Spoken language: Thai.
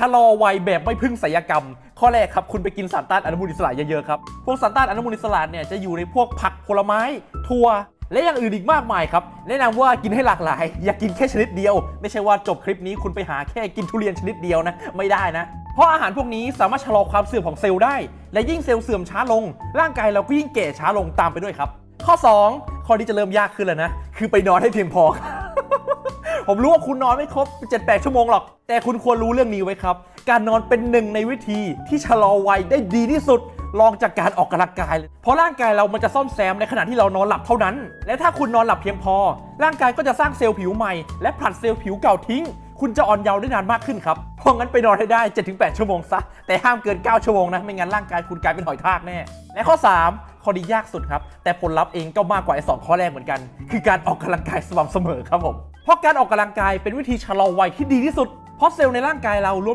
ชะลอวัยแบบไม่พึ่งศัลยกรรม ข้อแรกครับ คุณไปกินสารต้านอนุมูลอิสระเยอะๆครับ พวกสารต้านอนุมูลอิสระเนี่ยจะอยู่ในพวกผักผลไม้ถั่วและอย่างอื่นอีกมากมายครับ แนะนำว่ากินให้หลากหลาย อย่ากินแค่ชนิดเดียว ไม่ใช่ว่าจบคลิปนี้คุณไปหาแค่กินทุเรียนชนิดเดียวนะ ไม่ได้นะ เพราะอาหารพวกนี้สามารถชะลอความเสื่อมของเซลล์ได้ และยิ่งเซลล์เสื่อมช้าลง ร่างกายเราก็ยิ่งแก่ช้าลงตามไปด้วยครับ ข้อ 2 ข้อนี้จะเริ่มยากขึ้นแล้วนะ คือไปนอนให้เพียงพอ ผมรู้ว่าคุณนอนไม่ครบ 7-8 ชั่วโมงหรอก แต่คุณควรรู้เรื่องนี้ไว้ครับ การนอนเป็นหนึ่งในวิธีที่ชะลอวัยได้ดีที่สุดลองจากการออกกำลังกายเลยเพราะร่างกายเรามันจะซ่อมแซมในขณะที่เรานอนหลับเท่านั้น และถ้าคุณนอนหลับเพียงพอ ร่างกายก็จะสร้างเซลล์ผิวใหม่ และผลัดเซลล์ผิวเก่าทิ้ง คุณจะอ่อนเยาว์ได้นานมากขึ้นครับ เพราะงั้นไปนอนให้ได้ 7-8 ชั่วโมงซะ แต่ห้ามเกิน 9 ชั่วโมงนะ ไม่งั้นร่างกายคุณกลายเป็นหอยทากแน่ และข้อ 3 ข้อนี้ยากสุดครับ แต่ผลลัพธ์เองก็มากกว่าไอ้สองข้อแรกเหมือนกัน คือการออกกำลังกายสม่ำเสมอครับผม เพราะการออกกำลังกายเป็นวิธีชะลอวัยที่ดีที่สุดเพราะเซลล์ในร่างกายเรารวม